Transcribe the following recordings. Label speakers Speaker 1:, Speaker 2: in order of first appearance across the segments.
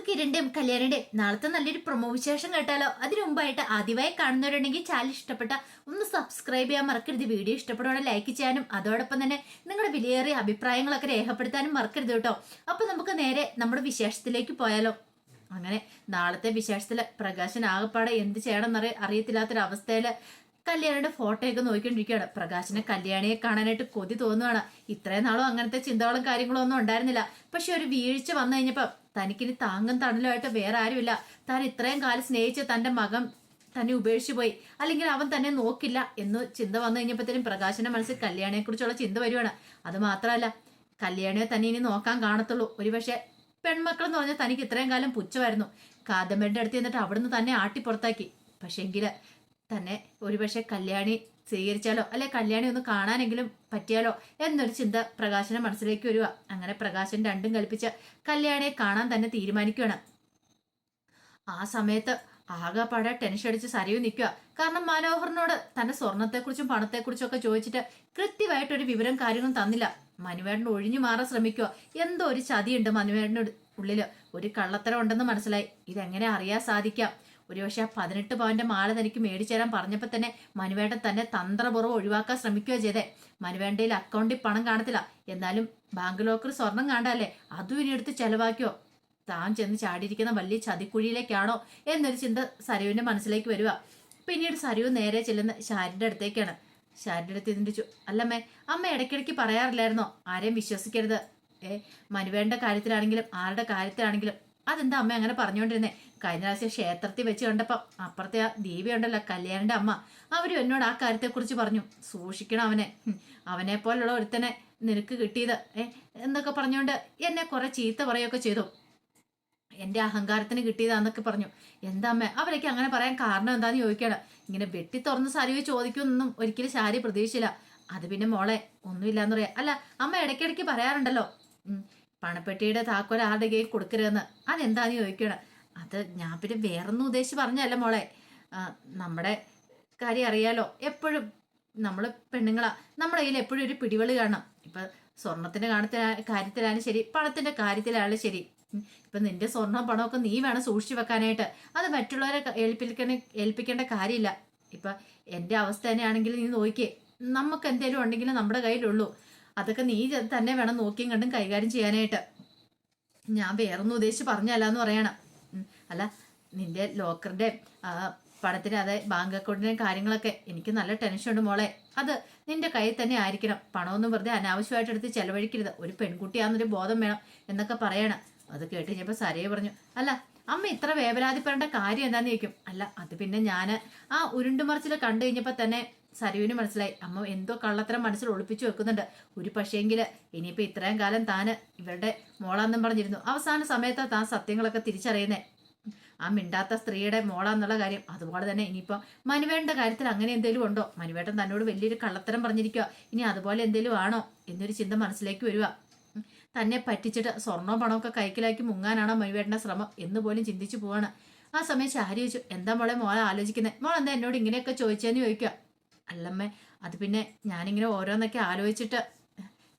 Speaker 1: നമുക്ക് കിരണിന്റെയും കല്യാണിന്റെയും നാളത്തെ നല്ലൊരു പ്രൊമോ വിശേഷം കേട്ടാലോ? അതിനു മുമ്പായിട്ട് ആദ്യമായി കാണുന്നവരുണ്ടെങ്കിൽ ചാനൽ ഇഷ്ടപ്പെട്ട ഒന്ന് സബ്സ്ക്രൈബ് ചെയ്യാൻ മറക്കരുത്. വീഡിയോ ഇഷ്ടപ്പെടുവാണെങ്കിൽ ലൈക്ക് ചെയ്യാനും അതോടൊപ്പം തന്നെ നിങ്ങളുടെ വിലയേറിയ അഭിപ്രായങ്ങളൊക്കെ രേഖപ്പെടുത്താനും മറക്കരുത് കേട്ടോ. അപ്പൊ നമുക്ക് നേരെ നമ്മുടെ വിശേഷത്തിലേക്ക് പോയാലോ. അങ്ങനെ നാളത്തെ വിശേഷത്തിൽ പ്രകാശൻ ആകപ്പാടെ എന്ത് ചെയ്യണമെന്നറിയ അറിയത്തില്ലാത്തൊരവസ്ഥയിൽ കല്യാണിയുടെ ഫോട്ടോയൊക്കെ നോക്കിക്കൊണ്ടിരിക്കുകയാണ്. പ്രകാശിനെ കല്യാണിയെ കാണാനായിട്ട് കൊതി തോന്നുകയാണ് ഇത്രയും നാളും അങ്ങനത്തെ ചിന്തകളും കാര്യങ്ങളും ഒന്നും ഉണ്ടായിരുന്നില്ല. പക്ഷെ ഒരു വീഴ്ച വന്നു കഴിഞ്ഞപ്പോ തനിക്കിനി താങ്ങും തണലുമായിട്ട് വേറെ ആരുമില്ല. താൻ ഇത്രയും കാലം സ്നേഹിച്ച് തന്റെ മകൻ തന്നെ ഉപേക്ഷിച്ചു പോയി. അല്ലെങ്കിൽ അവൻ തന്നെ നോക്കില്ല എന്ന് ചിന്ത വന്നു കഴിഞ്ഞപ്പോഴത്തേനും പ്രകാശന്റെ മനസ്സിൽ കല്യാണിയെ കുറിച്ചുള്ള ചിന്ത വരുവാണ്. അത് മാത്രമല്ല കല്യാണിയെ തന്നെ ഇനി നോക്കാൻ കാണത്തുള്ളൂ. ഒരുപക്ഷെ പെൺമക്കൾ എന്ന് പറഞ്ഞാൽ തനിക്ക് ഇത്രയും കാലം പുച്ഛമായിരുന്നു. കാദംബരിന്റെ അടുത്ത് എന്നിട്ട് അവിടുന്ന് തന്നെ ആട്ടി പുറത്താക്കി. പക്ഷെങ്കിൽ തന്നെ ഒരുപക്ഷെ കല്യാണി സ്വീകരിച്ചാലോ? അല്ലെ കല്യാണി ഒന്ന് കാണാനെങ്കിലും പറ്റിയാലോ? എന്നൊരു ചിന്ത പ്രകാശന്റെ മനസ്സിലേക്ക് വരിക. അങ്ങനെ പ്രകാശൻ രണ്ടും കൽപ്പിച്ച് കല്യാണിയെ കാണാൻ തന്നെ തീരുമാനിക്കുകയാണ്. ആ സമയത്ത് ആകെപ്പാടെ ടെൻഷൻ അടിച്ച് സരയു നിൽക്കുക. കാരണം മനോഹറിനോട് തന്റെ സ്വർണത്തെക്കുറിച്ചും പണത്തെക്കുറിച്ചും ഒക്കെ ചോദിച്ചിട്ട് കൃത്യമായിട്ടൊരു വിവരം കാര്യങ്ങളും തന്നില്ല. മനുവേടൻ ഒഴിഞ്ഞു മാറാൻ ശ്രമിക്കുക. എന്തോ ഒരു ചതിയുണ്ട് മനുവേട്ടന്റെ ഉള്ളിൽ. ഒരു കള്ളത്തരം ഉണ്ടെന്ന് മനസ്സിലായി. ഇതെങ്ങനെ അറിയാൻ സാധിക്കാം? ഒരുപക്ഷെ ആ പതിനെട്ട് പവന്റെ മാല തനിക്ക് മേടിച്ചു തരാൻ പറഞ്ഞപ്പോൾ തന്നെ മനുവേട്ടൻ തന്നെ തന്ത്രപൂർവം ഒഴിവാക്കാൻ ശ്രമിക്കുകയോ ചെയ്തേ. മനുവേണ്ടയിൽ അക്കൗണ്ടിൽ പണം കാണത്തില്ല. എന്നാലും ബാങ്ക് ലോക്കർ സ്വർണം കാണ്ടല്ലേ അതും ഇനി എടുത്ത് ചെലവാക്കിയോ? താൻ ചെന്ന് ചാടിയിരിക്കുന്ന വലിയ ചതിക്കുഴിയിലേക്കാണോ? എന്നൊരു ചിന്ത സരുവിന്റെ മനസ്സിലേക്ക് വരിക. പിന്നീട് സരു നേരെ ചെല്ലുന്ന ഷാരിന്റെ അടുത്തേക്കാണ്. ഷാരിന്റെ അടുത്ത് ചിന്തിച്ചു അല്ലമ്മേ അമ്മ ഇടയ്ക്കിടയ്ക്ക് പറയാറില്ലായിരുന്നോ? ആരെയും വിശ്വസിക്കരുത്. ഏ മനുവേണ്ട കാര്യത്തിലാണെങ്കിലും ആരുടെ കാര്യത്തിലാണെങ്കിലും അതെന്താ അമ്മ അങ്ങനെ പറഞ്ഞുകൊണ്ടിരുന്നേ? കഴിഞ്ഞ പ്രാവശ്യം ക്ഷേത്രത്തിൽ വെച്ച് കണ്ടപ്പം അപ്പുറത്തെ ആ ദേവി ഉണ്ടല്ലോ കല്യാണിന്റെ അമ്മ. അവരും എന്നോട് ആ കാര്യത്തെക്കുറിച്ച് പറഞ്ഞു. സൂക്ഷിക്കണം അവനെ. അവനെ പോലുള്ള ഒരുത്തനെ നിനക്ക് കിട്ടിയത്. ഏ എന്നൊക്കെ പറഞ്ഞുകൊണ്ട് എന്നെ കുറെ ചീത്ത പറയുകയൊക്കെ ചെയ്തു. എന്റെ അഹങ്കാരത്തിന് കിട്ടിയതാന്നൊക്കെ പറഞ്ഞു. എന്താ അമ്മ അവരൊക്കെ അങ്ങനെ പറയാൻ കാരണം എന്താന്ന് ചോദിക്കണം ഇങ്ങനെ വെട്ടി തുറന്ന് സാരി ചോദിക്കുമെന്നൊന്നും ഒരിക്കലും ശാരി പ്രതീക്ഷിച്ചില്ല. അത് പിന്നെ മോളെ ഒന്നുമില്ലാന്ന് പറയാ. അല്ല അമ്മ ഇടയ്ക്കിടയ്ക്ക് പറയാറുണ്ടല്ലോ. പണപ്പെട്ടിയുടെ താക്കോൽ ആരുടെ കയ്യിൽ കൊടുക്കരുതെന്ന്? അതെന്താന്ന് ചോദിക്കണം? അത് ഞാൻ പിന്നെ വേറൊന്നും ഉദ്ദേശിച്ച് പറഞ്ഞല്ല മോളെ. നമ്മുടെ കാര്യം അറിയാലോ. എപ്പോഴും നമ്മൾ പെണ്ണുങ്ങളാ. നമ്മുടെ കയ്യിൽ എപ്പോഴും ഒരു പിടിവളി കാണണം. ഇപ്പൊ സ്വർണത്തിന്റെ കാര്യത്തിലാ കാര്യത്തിലായാലും ശരി പണത്തിന്റെ കാര്യത്തിലായാലും ശരി. ഇപ്പം നിന്റെ സ്വർണം പണമൊക്കെ നീ വേണം സൂക്ഷിച്ചു വെക്കാനായിട്ട്. അത് മറ്റുള്ളവരെ ഏൽപ്പിക്കണ ഏൽപ്പിക്കേണ്ട കാര്യമില്ല. ഇപ്പൊ എന്റെ അവസ്ഥ തന്നെയാണെങ്കിൽ നീ നോക്കിയേ നമുക്ക് എന്തെങ്കിലും ഉണ്ടെങ്കിലും നമ്മുടെ കയ്യിലുള്ളൂ. അതൊക്കെ നീ തന്നെ വേണം നോക്കിയും കണ്ടും കൈകാര്യം ചെയ്യാനായിട്ട്. ഞാൻ വേറൊന്നും ഉദ്ദേശിച്ച് പറഞ്ഞല്ല എന്ന് പറയണം അല്ല നിന്റെ ലോക്കറിന്റെ പണത്തിന് അതെ ബാങ്ക് അക്കൗണ്ടിന്റെ കാര്യങ്ങളൊക്കെ എനിക്ക് നല്ല ടെൻഷൻ ഉണ്ട് മോളെ. അത് നിന്റെ കയ്യിൽ തന്നെ ആയിരിക്കണം. പണമൊന്നും വെറുതെ അനാവശ്യമായിട്ട് എടുത്ത് ചെലവഴിക്കരുത്. ഒരു പെൺകുട്ടിയാന്നൊരു ബോധം വേണം എന്നൊക്കെ പറയണം. അത് കേട്ട് കഴിഞ്ഞപ്പോൾ സരയെ പറഞ്ഞു അല്ല അമ്മ ഇത്ര വേവലാതിപ്പെടേണ്ട കാര്യം എന്താന്ന് ചോദിക്കും. അല്ല അത് പിന്നെ ഞാൻ ആ ഉരുണ്ടുമറിച്ചിൽ കണ്ടു കഴിഞ്ഞപ്പോൾ തന്നെ സരുവിന് മനസ്സിലായി അമ്മ എന്തോ കള്ളത്തരം മനസ്സിൽ ഒളിപ്പിച്ചു വെക്കുന്നുണ്ട്. ഒരു പക്ഷേങ്കിൽ ഇനിയിപ്പോൾ ഇത്രയും കാലം താന് ഇവരുടെ മോളാന്നും പറഞ്ഞിരുന്നു. അവസാന സമയത്താണ് താൻ സത്യങ്ങളൊക്കെ തിരിച്ചറിയുന്നേ. ആ മിണ്ടാത്ത സ്ത്രീയുടെ മോളാന്നുള്ള കാര്യം അതുപോലെ തന്നെ ഇനിയിപ്പോൾ മനുവേട്ടന്റെ കാര്യത്തിൽ അങ്ങനെ എന്തെങ്കിലും ഉണ്ടോ? മനുവേട്ടൻ തന്നോട് വലിയൊരു കള്ളത്തരം പറഞ്ഞിരിക്കുക ഇനി അതുപോലെ എന്തെങ്കിലും ആണോ? എന്നൊരു ചിന്ത മനസ്സിലേക്ക് വരിക തന്നെ പറ്റിച്ചിട്ട് സ്വർണവും പണമൊക്കെ കൈക്കലാക്കി മുങ്ങാനാണോ മനുവേട്ടന്റെ ശ്രമം എന്ന് പോലും ചിന്തിച്ചു പോവാണ്. ആ സമയം ശാരി ചോദിച്ചു എന്താ മോളെ മോളെ ആലോചിക്കുന്നത് മോൾ എന്നോട് ഇങ്ങനെയൊക്കെ ചോദിച്ചതെന്ന് ചോദിക്കുക അല്ലമ്മേ അത് പിന്നെ ഞാനിങ്ങനെ ഓരോന്നൊക്കെ ആലോചിച്ചിട്ട്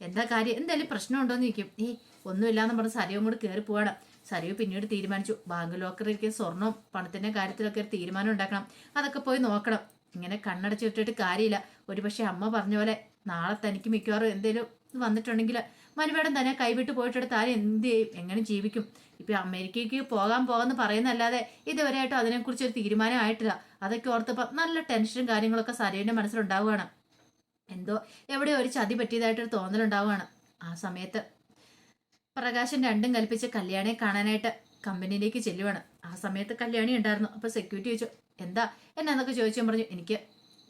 Speaker 1: എന്താ കാര്യം? എന്തായാലും പ്രശ്നമുണ്ടോന്ന് ചോദിക്കും. ഈ ഒന്നുമില്ലാന്ന് പറഞ്ഞ് സരിയും കൂടെ കയറി പോകണം സരിയു പിന്നീട് തീരുമാനിച്ചു. ബാങ്ക് ലോക്കറിലേക്ക് സ്വർണം പണത്തിന്റെ കാര്യത്തിലൊക്കെ ഒരു തീരുമാനം ഉണ്ടാക്കണം. അതൊക്കെ പോയി നോക്കണം. ഇങ്ങനെ കണ്ണടച്ചിട്ടിട്ട് കാര്യമില്ല. ഒരുപക്ഷെ അമ്മ പറഞ്ഞ പോലെ നാളെ തനിക്ക് മിക്കവാറും എന്തേലും വന്നിട്ടുണ്ടെങ്കിൽ മനുവേടൻ തന്നെ കൈവിട്ട് പോയിട്ടെടുത്ത് ആരും എന്ത് ചെയ്യും? എങ്ങനെ ജീവിക്കും? ഇപ്പൊ അമേരിക്കയ്ക്ക് പോകാൻ പോകാന്ന് പറയുന്നല്ലാതെ ഇതുവരെയായിട്ടും അതിനെക്കുറിച്ച് ഒരു തീരുമാനം ആയിട്ടില്ല അതൊക്കെ ഓർത്തപ്പോ നല്ല ടെൻഷനും കാര്യങ്ങളൊക്കെ സരയുവിന്റെ മനസ്സിലുണ്ടാവുകയാണ്. എന്തോ എവിടെയോ ഒരു ചതി പറ്റിയതായിട്ടൊരു തോന്നലുണ്ടാവുകയാണ് ആ സമയത്ത്. പ്രകാശൻ രണ്ടും കൽപ്പിച്ച് കല്യാണിയെ കാണാനായിട്ട് കമ്പനിയിലേക്ക് ചെല്ലുവാണ്. ആ സമയത്ത് കല്യാണി ഉണ്ടായിരുന്നു. അപ്പൊ സെക്യൂരിറ്റി ചോദിച്ചു എന്താ? എന്നാന്നൊക്കെ ചോദിച്ചു പറഞ്ഞു എനിക്ക്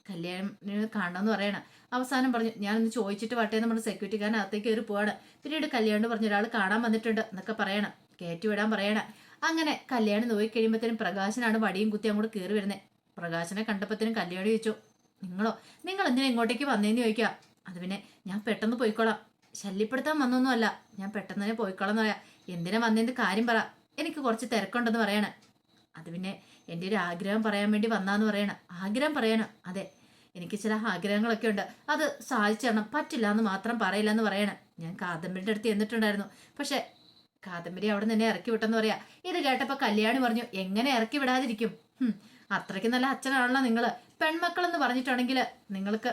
Speaker 1: കല്യാണം കാണണമെന്ന് പറയണം. അവസാനം പറഞ്ഞു ഞാനൊന്ന് ചോദിച്ചിട്ട് വട്ടേ നമ്മൾ സെക്യൂരിറ്റിക്കാരൻ അകത്തേക്ക് കയറി പോവാണ്. പിന്നീട് കല്യാണം പറഞ്ഞ ഒരാൾ കാണാൻ വന്നിട്ടുണ്ട് എന്നൊക്കെ പറയണം. കയറ്റിവിടാൻ പറയണം. അങ്ങനെ കല്യാണം നോക്കി കഴിയുമ്പോഴത്തേനും പ്രകാശനാണ് വടിയും കുത്തി അങ്ങോട്ട് കയറി വരുന്നത് പ്രകാശനെ കണ്ടപ്പോഴത്തേനും കല്യാണി ചോദിച്ചു നിങ്ങളോ നിങ്ങൾ എന്തിനാ ഇങ്ങോട്ടേക്ക് വന്നേന്ന് ചോദിക്കുക അത് പിന്നെ ഞാൻ പെട്ടെന്ന് പോയിക്കോളാം. ശല്യപ്പെടുത്താൻ വന്നൊന്നുമല്ല. ഞാൻ പെട്ടെന്ന് തന്നെ പോയിക്കോളാം എന്ന് പറയാം. എന്തിനാ വന്നതിന്റെ കാര്യം പറ. എനിക്ക് കുറച്ച് തിരക്കുണ്ടെന്ന് പറയണ. അത് പിന്നെ എന്റെ ഒരു ആഗ്രഹം പറയാൻ വേണ്ടി വന്നാന്ന് പറയണം. ആഗ്രഹം പറയണം. അതെ എനിക്ക് ചില ആഗ്രഹങ്ങളൊക്കെ ഉണ്ട്. അത് സാധിച്ചു തരണം. പറ്റില്ല എന്ന് മാത്രം പറയില്ല എന്ന് പറയണം. ഞാൻ കാദംബരിയുടെ അടുത്ത് ചെന്നിട്ടുണ്ടായിരുന്നു. പക്ഷെ കാദംബരി അവിടെ നിന്നെ ഇറക്കി വിട്ടെന്ന് പറയാ ഇത് കേട്ടപ്പോൾ കല്യാണി പറഞ്ഞു എങ്ങനെ ഇറക്കി വിടാതിരിക്കും? അത്രയ്ക്ക് നല്ല അച്ഛനാണല്ലോ നിങ്ങൾ. പെൺമക്കളെന്ന് പറഞ്ഞിട്ടുണ്ടെങ്കിൽ നിങ്ങൾക്ക്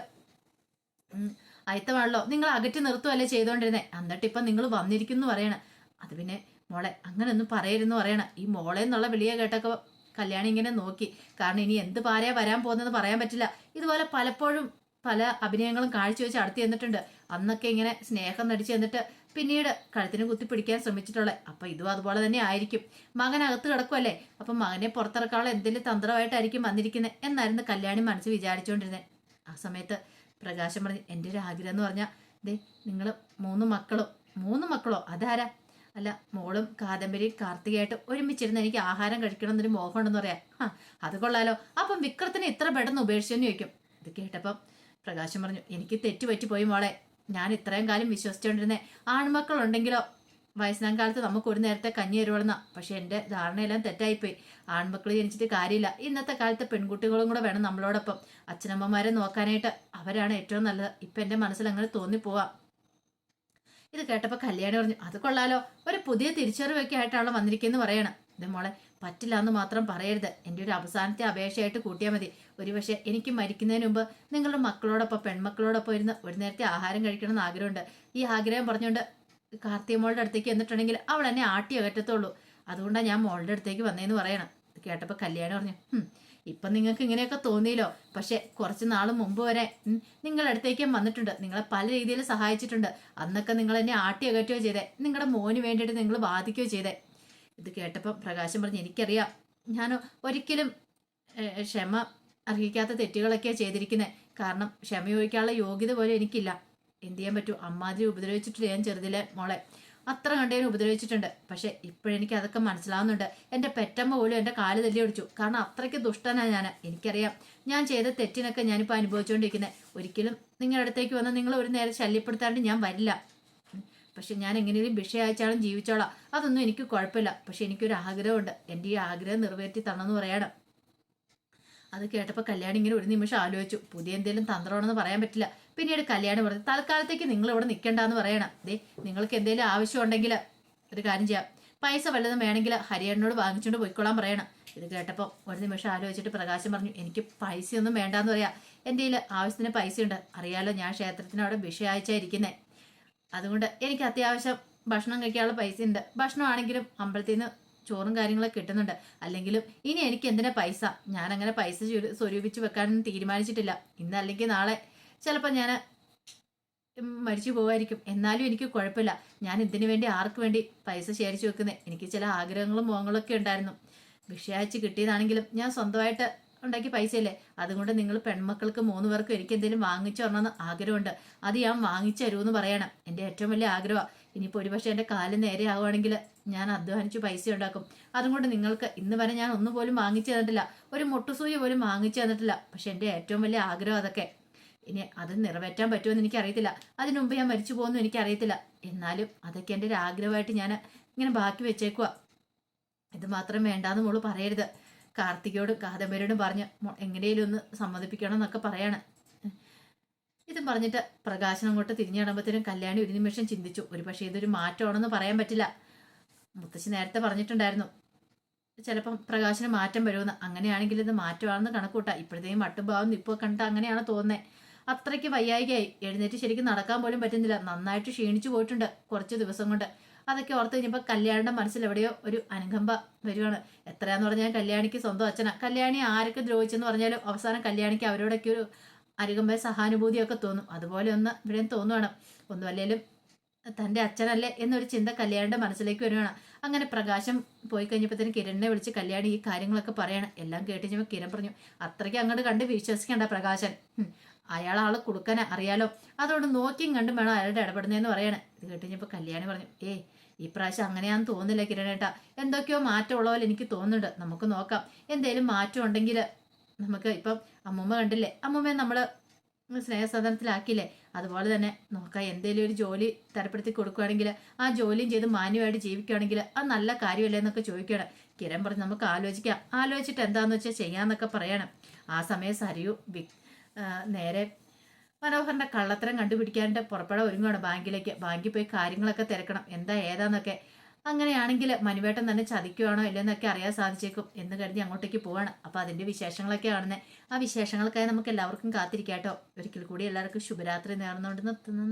Speaker 1: അയത്തമാണല്ലോ. നിങ്ങൾ അകറ്റി നിർത്തുവല്ലേ ചെയ്തോണ്ടിരുന്നേ? എന്നിട്ട് ഇപ്പം നിങ്ങൾ വന്നിരിക്കുന്നു പറയണ. അത് പിന്നെ മോളെ അങ്ങനെ ഒന്നും പറയരുന്ന് പറയണ. ഈ മോളെ എന്നുള്ള വിളിയെ കേട്ടൊക്കെ കല്യാണി ഇങ്ങനെ നോക്കി. കാരണം ഇനി എന്ത് പാരയാ വരാൻ പോകുന്നതെന്ന് പറയാൻ പറ്റില്ല. ഇതുപോലെ പലപ്പോഴും പല അഭിനയങ്ങളും കാഴ്ചവെച്ച് അടുത്ത് ചെന്നിട്ടുണ്ട്. അന്നൊക്കെ ഇങ്ങനെ സ്നേഹം നടിച്ചു ചെന്നിട്ട് പിന്നീട് കഴുത്തിന് കുത്തി പിടിക്കാൻ ശ്രമിച്ചിട്ടുള്ളത് അപ്പൊ ഇതും അതുപോലെ തന്നെ ആയിരിക്കും. മകൻ അകത്ത് കിടക്കുമല്ലേ അപ്പൊ മകനെ പുറത്തിറക്കാനുള്ള എന്തെങ്കിലും തന്ത്രമായിട്ടായിരിക്കും വന്നിരിക്കുന്നത് എന്നായിരുന്നു കല്യാണി മനസ്സ് വിചാരിച്ചുകൊണ്ടിരുന്നത് ആ സമയത്ത് പ്രകാശം പറഞ്ഞു എന്റെ ഒരു ആഗ്രഹം എന്ന് പറഞ്ഞാൽ ദേ നിങ്ങൾ മൂന്ന് മക്കളോ മൂന്ന് മക്കളോ? അതാരാ? അല്ല മോളും കാദംബരിയും കാർത്തികയായിട്ട് ഒരുമിച്ചിരുന്ന് എനിക്ക് ആഹാരം കഴിക്കണം എന്നൊരു മോഹമുണ്ടെന്ന് പറയാം. ആ അത് കൊള്ളാലോ. അപ്പം വിക്രത്തിനെ ഇത്ര പെട്ടെന്ന് ഉപേക്ഷിച്ചെന്ന് ചോദിക്കും. ഇത് കേട്ടപ്പം പ്രകാശം പറഞ്ഞു എനിക്ക് തെറ്റുപറ്റിപ്പോയി മോളെ. ഞാൻ ഇത്രയും കാലം വിശ്വസിച്ചുകൊണ്ടിരുന്നേ ആൺമക്കളുണ്ടെങ്കിലോ? വയസ്സാം കാലത്ത് നമുക്ക് ഒരു നേരത്തെ കഞ്ഞി തരുവളന്ന പക്ഷെ എന്റെ ധാരണയെല്ലാം തെറ്റായിപ്പോയി. ആൺമക്കൾ ജനിച്ചിട്ട് കാര്യമില്ല. ഇന്നത്തെ കാലത്ത് പെൺകുട്ടികളും കൂടെ വേണം നമ്മളോടൊപ്പം. അച്ഛനമ്മമാരെ നോക്കാനായിട്ട് അവരാണ് ഏറ്റവും നല്ലത്. ഇപ്പം എന്റെ മനസ്സിൽ അങ്ങനെ തോന്നിപ്പോവാ. ഇത് കേട്ടപ്പോൾ കല്യാണി പറഞ്ഞു അത് കൊള്ളാലോ. ഒരു പുതിയ തിരിച്ചറിവൊക്കെ ആയിട്ടാണ് വന്നിരിക്കുന്നത് പറയണം. ഇത് മോളെ പറ്റില്ല എന്ന് മാത്രം പറയരുത്. എന്റെ ഒരു അവസാനത്തെ അപേക്ഷയായിട്ട് കൂട്ടിയാൽ മതി. ഒരു പക്ഷേ എനിക്ക് മരിക്കുന്നതിന് മുമ്പ് നിങ്ങളുടെ മക്കളോടൊപ്പം പെൺമക്കളോടൊപ്പം ഇരുന്ന് ഒരു നേരത്തെ ആഹാരം കഴിക്കണം എന്ന് ആഗ്രഹമുണ്ട്. ഈ ആഗ്രഹം പറഞ്ഞുകൊണ്ട് കാർത്തിക മോളുടെ അടുത്തേക്ക് എന്നിട്ടുണ്ടെങ്കിൽ അവൾ എന്നെ ആട്ടി അകറ്റത്തുള്ളൂ അതുകൊണ്ടാണ് ഞാൻ മോളുടെ അടുത്തേക്ക് വന്നേന്ന് പറയണം. കേട്ടപ്പോൾ കല്യാണം പറഞ്ഞു "ഹും, ഇപ്പം നിങ്ങൾക്ക് ഇങ്ങനെയൊക്കെ തോന്നിയില്ലോ. പക്ഷെ കുറച്ച് നാൾ മുമ്പ് വരെ നിങ്ങളുടെ അടുത്തേക്കും വന്നിട്ടുണ്ട്. നിങ്ങളെ പല രീതിയിൽ സഹായിച്ചിട്ടുണ്ട്. അന്നൊക്കെ നിങ്ങൾ എന്നെ ആട്ടി അകറ്റുകയോ ചെയ്തേ. നിങ്ങളുടെ മോന് വേണ്ടിയിട്ട് നിങ്ങൾ ബാധിക്കുകയോ ചെയ്തേ. ഇത് കേട്ടപ്പോൾ പ്രകാശം പറഞ്ഞു എനിക്കറിയാം. ഞാൻ ഒരിക്കലും ക്ഷമ അർഹിക്കാത്ത തെറ്റുകളൊക്കെയാണ് ചെയ്തിരിക്കുന്നത് കാരണം ക്ഷമ ചോദിക്കാനുള്ള യോഗ്യത പോലും എനിക്കില്ല. എന്ത് ചെയ്യാൻ പറ്റൂ? അമ്മാതിരി ഉപദ്രവിച്ചിട്ടില്ല ഞാൻ ചെറുതിലെ മോളെ? അത്ര കണ്ടേ ഉപദ്രവിച്ചിട്ടുണ്ട്. പക്ഷെ ഇപ്പോഴെനിക്ക് അതൊക്കെ മനസ്സിലാവുന്നുണ്ട്. എന്റെ പെറ്റമ്മ പോലും എന്റെ കാൽ തല്ലി ഒടിച്ചു കാരണം അത്രയ്ക്ക് ദുഷ്ടനാണ് ഞാൻ എനിക്കറിയാം. ഞാൻ ചെയ്ത തെറ്റിനൊക്കെ ഞാനിപ്പോൾ അനുഭവിച്ചുകൊണ്ടിരിക്കുന്നത് ഒരിക്കലും നിങ്ങളുടെ അടുത്തേക്ക് വന്ന് നിങ്ങൾ ഒരു നേരം ശല്യപ്പെടുത്താണ്ട് ഞാൻ വരില്ല. പക്ഷെ ഞാൻ എങ്ങനെയും ഭിക്ഷ അയച്ചാലും ജീവിച്ചോളാം. അതൊന്നും എനിക്ക് കുഴപ്പമില്ല. പക്ഷെ എനിക്കൊരു ആഗ്രഹമുണ്ട്. എന്റെ ഈ ആഗ്രഹം നിറവേറ്റി തന്നെന്ന് പറയണം. അത് കേട്ടപ്പോൾ കല്യാണി ഇങ്ങനെ ഒരു നിമിഷം ആലോചിച്ചു. പുതിയ എന്തെങ്കിലും തന്ത്രമാണെന്ന് പറയാൻ പറ്റില്ല. പിന്നീട് കല്യാണി പറഞ്ഞു തൽക്കാലത്തേക്ക് നിങ്ങൾ ഇവിടെ നിൽക്കണ്ടെന്ന് പറയണം. ദേ നിങ്ങൾക്ക് എന്തെങ്കിലും ആവശ്യമുണ്ടെങ്കിൽ ഒരു കാര്യം ചെയ്യാം. പൈസ വല്ലതും വേണമെങ്കിൽ ഹരിയണ്ണോട് വാങ്ങിച്ചുകൊണ്ട് പോയിക്കോളാൻ പറയണം. ഇത് കേട്ടപ്പോൾ ഒരു നിമിഷം ആലോചിച്ചിട്ട് പ്രകാശം പറഞ്ഞു എനിക്ക് പൈസയൊന്നും വേണ്ടാന്ന് പറയാം. എന്റെ കയ്യിൽ ആവശ്യത്തിന് പൈസയുണ്ട്. അറിയാലോ ഞാൻ ക്ഷേത്രത്തിന് അവിടെ അതുകൊണ്ട് എനിക്ക് അത്യാവശ്യം ഭക്ഷണം കഴിക്കാനുള്ള പൈസ ഉണ്ട് ഭക്ഷണമാണെങ്കിലും അമ്പലത്തിൽ നിന്ന് ചോറും കാര്യങ്ങളൊക്കെ കിട്ടുന്നുണ്ട്. അല്ലെങ്കിലും ഇനി എനിക്ക് എന്തിനാ പൈസ? ഞാൻ അങ്ങനെ പൈസ സ്വരൂപിച്ച് വെക്കാനൊന്നും തീരുമാനിച്ചിട്ടില്ല. ഇന്ന് അല്ലെങ്കിൽ നാളെ ചിലപ്പോൾ ഞാൻ മരിച്ചു പോകുമായിരിക്കും എന്നാലും എനിക്ക് കുഴപ്പമില്ല. ഞാൻ ഇതിനു വേണ്ടി ആർക്ക് വേണ്ടി പൈസ ശേഖരിച്ചു വെക്കുന്നത് എനിക്ക് ചില ആഗ്രഹങ്ങളും മോഹങ്ങളും ഒക്കെ ഉണ്ടായിരുന്നു. വിഷയാഴ്ച കിട്ടിയതാണെങ്കിലും ഞാൻ സ്വന്തമായിട്ട് ഉണ്ടാക്കിയ പൈസയല്ലേ? അതുകൊണ്ട് നിങ്ങൾ പെൺമക്കൾക്ക് മൂന്ന് പേർക്കും എനിക്ക് എന്തെങ്കിലും വാങ്ങിച്ചു തരണമെന്ന് ആഗ്രഹമുണ്ട്. അത് ഞാൻ വാങ്ങിച്ചു തരുമെന്ന് പറയണം. എന്റെ ഏറ്റവും വലിയ ആഗ്രഹമാണ് ഇനിയിപ്പോൾ ഒരുപക്ഷെ എന്റെ കാൽ നേരെ ആവുകയാണെങ്കിൽ ഞാൻ അധ്വാനിച്ച് പൈസ ഉണ്ടാക്കും. അതുകൊണ്ട് നിങ്ങൾക്ക് ഇന്ന് വരെ ഞാൻ ഒന്നും പോലും വാങ്ങിച്ചു തന്നിട്ടില്ല. ഒരു മുട്ടുസൂചി പോലും വാങ്ങിച്ചു തന്നിട്ടില്ല. പക്ഷെ എന്റെ ഏറ്റവും വലിയ ആഗ്രഹം അതൊക്കെ. ഇനി അത് നിറവേറ്റാൻ പറ്റുമെന്ന് എനിക്കറിയത്തില്ല. അതിനു മുമ്പ് ഞാൻ മരിച്ചു പോകുന്നു എനിക്കറിയത്തില്ല. എന്നാലും അതൊക്കെ എന്റെ ഒരു ആഗ്രഹമായിട്ട് ഞാൻ ഇങ്ങനെ ബാക്കി വെച്ചേക്കുക ഇത് മാത്രം വേണ്ടാന്ന് മോൾ പറയരുത്. കാർത്തികയോടും കാദംബരിയോടും പറഞ്ഞ് എങ്ങനെയും ഒന്ന് സമ്മതിപ്പിക്കണം എന്നൊക്കെ പറയാണ്. ഇതും പറഞ്ഞിട്ട് പ്രകാശനം അങ്ങോട്ട് തിരിഞ്ഞിടുമ്പോഴത്തേനും കല്യാണി ഒരു നിമിഷം ചിന്തിച്ചു. ഒരു പക്ഷേ ഇതൊരു മാറ്റമാണെന്ന് പറയാൻ പറ്റില്ല. മുത്തശ്ശി നേരത്തെ പറഞ്ഞിട്ടുണ്ടായിരുന്നു. ചിലപ്പം പ്രകാശന് മാറ്റം വരുമെന്ന്. അങ്ങനെയാണെങ്കിൽ ഇത് മാറ്റമാണെന്ന് കണക്കൂട്ടാ ഇപ്പോഴത്തേക്കും വട്ടുഭാവം ഇപ്പോൾ കണ്ട അങ്ങനെയാണ് തോന്നുന്നത് അത്രയ്ക്ക് വയ്യായികയായി. എഴുന്നേറ്റ് ശരിക്കും നടക്കാൻ പോലും പറ്റുന്നില്ല. നന്നായിട്ട് ക്ഷീണിച്ചു പോയിട്ടുണ്ട് കുറച്ച് ദിവസം കൊണ്ട്. അതൊക്കെ ഓർത്ത് കഴിഞ്ഞപ്പോൾ കല്യാണിന്റെ മനസ്സിൽ എവിടെയോ ഒരു അനുകമ്പ വരുവാണ്. എത്രയാന്ന് പറഞ്ഞാൽ കല്യാണിക്ക് സ്വന്തം അച്ഛനാ. കല്യാണി ആരൊക്കെ ദ്രോഹിച്ചെന്ന് പറഞ്ഞാലും അവസാനം കല്യാണിക്ക് അവരോടൊക്കെ ഒരു അനുകമ്പ സഹാനുഭൂതിയൊക്കെ തോന്നും. അതുപോലെ ഒന്ന് ഇവിടെയും തോന്നുവാണ്. ഒന്നുമല്ലേലും തന്റെ അച്ഛനല്ലേ എന്നൊരു ചിന്ത കല്യാണിന്റെ മനസ്സിലേക്ക് വരുവാണ്. അങ്ങനെ പ്രകാശം പോയി കഴിഞ്ഞപ്പോഴത്തേനും കിരണിനെ വിളിച്ച് കല്യാണി ഈ കാര്യങ്ങളൊക്കെ പറയണം. എല്ലാം കേട്ട് കഴിഞ്ഞപ്പോൾ കിരൺ പറഞ്ഞു അത്രയ്ക്ക് അങ്ങോട്ട് കണ്ട് വിശ്വസിക്കണ്ട പ്രകാശൻ. അയാൾ ആൾ കൊടുക്കാനെ അറിയാലോ. അതുകൊണ്ട് നോക്കിയും കണ്ടും വേണം അയാളുടെ ഇടപെടുന്നതെന്ന് പറയണേ. ഇത് കേട്ട് കഴിഞ്ഞപ്പോൾ കല്യാണി പറഞ്ഞു ഏയ് ഈ പ്രാവശ്യം അങ്ങനെയാന്ന് തോന്നുന്നില്ല കിരണേട്ടാ. എന്തൊക്കെയോ മാറ്റമുള്ള പോലെ എനിക്ക് തോന്നുന്നുണ്ട്. നമുക്ക് നോക്കാം. എന്തേലും മാറ്റം ഉണ്ടെങ്കിൽ നമുക്ക് ഇപ്പം അമ്മൂമ്മ കണ്ടില്ലേ? അമ്മൂമ്മയെ നമ്മൾ സ്നേഹസദനത്തിലാക്കിയില്ലേ? അതുപോലെ തന്നെ നോക്കാം എന്തെങ്കിലും ഒരു ജോലി തരപ്പെടുത്തി കൊടുക്കുകയാണെങ്കിൽ ആ ജോലിയും ചെയ്ത് മാന്യമായിട്ട് ജീവിക്കുകയാണെങ്കിൽ അത് നല്ല കാര്യമല്ലേ എന്നൊക്കെ ചോദിക്കണം കിരൺ പറഞ്ഞ് നമുക്ക് ആലോചിക്കാം. ആലോചിച്ചിട്ട് എന്താന്ന് വെച്ചാൽ ചെയ്യാന്നൊക്കെ പറയണം. ആ സമയം സരിയു നേരെ മനോഹറിന്റെ കള്ളത്തരം കണ്ടുപിടിക്കാണ്ട് പുറപ്പെടാൻ ഒരുങ്ങുകയാണ് ബാങ്കിലേക്ക്. ബാങ്കിൽ പോയി കാര്യങ്ങളൊക്കെ തിരക്കണം. എന്താ ഏതാന്നൊക്കെ അങ്ങനെയാണെങ്കിൽ മനുവേട്ടൻ തന്നെ ചതിക്കുവാണോ ഇല്ലെന്നൊക്കെ അറിയാൻ സാധിച്ചേക്കും എന്ന് കരുതി അങ്ങോട്ടേക്ക് പോവാണ്. അപ്പോൾ അതിന്റെ വിശേഷങ്ങളൊക്കെ കാണുന്നത് ആ വിശേഷങ്ങൾക്കായി നമുക്ക് എല്ലാവർക്കും കാത്തിരിക്കാട്ടോ. ഒരിക്കൽ കൂടി എല്ലാവർക്കും ശുഭരാത്രി നേർന്നുകൊണ്ട് നിർത്തുന്നു.